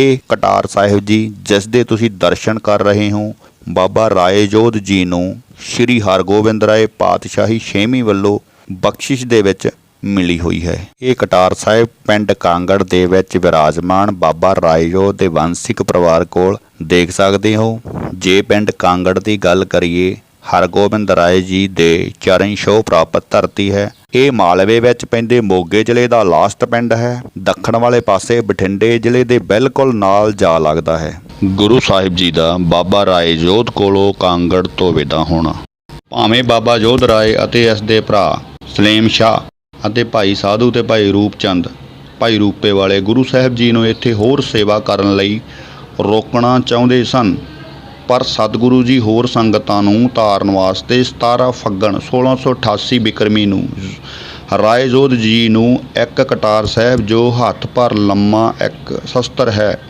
ਇਹ ਕਟਾਰ ਸਾਹਿਬ ਜੀ, ਜਿਸ ਦੇ ਤੁਸੀਂ ਦਰਸ਼ਨ ਕਰ ਰਹੇ ਹੋ, ਬਾਬਾ ਰਾਏ ਜੋਧ ਜੀ ਨੂੰ ਸ੍ਰੀ ਹਰਗੋਬਿੰਦ ਰਾਏ ਪਾਤਸ਼ਾਹੀ ਛੇਵੀਂ ਵੱਲੋਂ ਬਖਸ਼ਿਸ਼ ਦੇ ਵਿੱਚ ਮਿਲੀ ਹੋਈ ਹੈ। ਇਹ ਕਟਾਰ ਸਾਹਿਬ ਪਿੰਡ ਕਾਂਗੜ ਦੇ ਵਿੱਚ ਵਿਰਾਜਮਾਨ ਬਾਬਾ ਰਾਏਜੋ ਦੇ ਵੰਸ਼ਿਕ ਪਰਿਵਾਰ ਕੋਲ ਦੇਖ ਸਕਦੇ ਹੋ। ਜੇ ਪਿੰਡ ਕਾਂਗੜ ਦੀ ਗੱਲ ਕਰੀਏ ਹਰਗੋਬਿੰਦ ਰਾਏ ਜੀ ਦੇ ਚਰਨ ਛੋਹ ਪ੍ਰਾਪਤ ਧਰਤੀ ਹੈ। ਇਹ ਮਾਲਵੇ ਵਿੱਚ ਪੈਂਦੇ ਮੋਗੇ ਜ਼ਿਲ੍ਹੇ ਦਾ ਲਾਸਟ ਪਿੰਡ ਹੈ। ਦੱਖਣ ਵਾਲੇ ਪਾਸੇ ਬਠਿੰਡੇ ਜ਼ਿਲ੍ਹੇ ਦੇ ਬਿਲਕੁਲ ਨਾਲ ਜਾ ਲੱਗਦਾ ਹੈ। ਗੁਰੂ ਸਾਹਿਬ ਜੀ ਦਾ ਬਾਬਾ ਰਾਏ ਜੋਧ ਕੋਲੋਂ ਕਾਂਗੜ ਤੋਂ ਵਿਦਾ ਹੋਣਾ। ਭਾਵੇਂ ਬਾਬਾ ਜੋਧ ਰਾਏ ਅਤੇ ਇਸ ਦੇ ਭਰਾ ਸਲੇਮ ਸ਼ਾਹ ਅਤੇ ਭਾਈ ਸਾਧੂ ਤੇ ਭਾਈ ਰੂਪਚੰਦ, ਭਾਈ ਰੂਪੇ ਵਾਲੇ ਗੁਰੂ ਸਾਹਿਬ ਜੀ ਨੂੰ ਇੱਥੇ ਹੋਰ ਸੇਵਾ ਕਰਨ ਲਈ ਰੋਕਣਾ ਚਾਹੁੰਦੇ ਸਨ। ਪਰ ਸਤਿਗੁਰੂ ਜੀ ਹੋਰ ਸੰਗਤਾਂ ਨੂੰ ਤਾਰਨ ਵਾਸਤੇ 17 ਫੱਗਣ 1688 ਬਿਕਰਮੀ ਨੂੰ ਰਾਏ ਜੋਧ ਜੀ ਨੂੰ ਇੱਕ ਕਟਾਰ ਸਾਹਿਬ ਜੋ ਹੱਥ ਭਰ ਲੰਮਾ ਇੱਕ ਸ਼ਸਤਰ ਹੈ।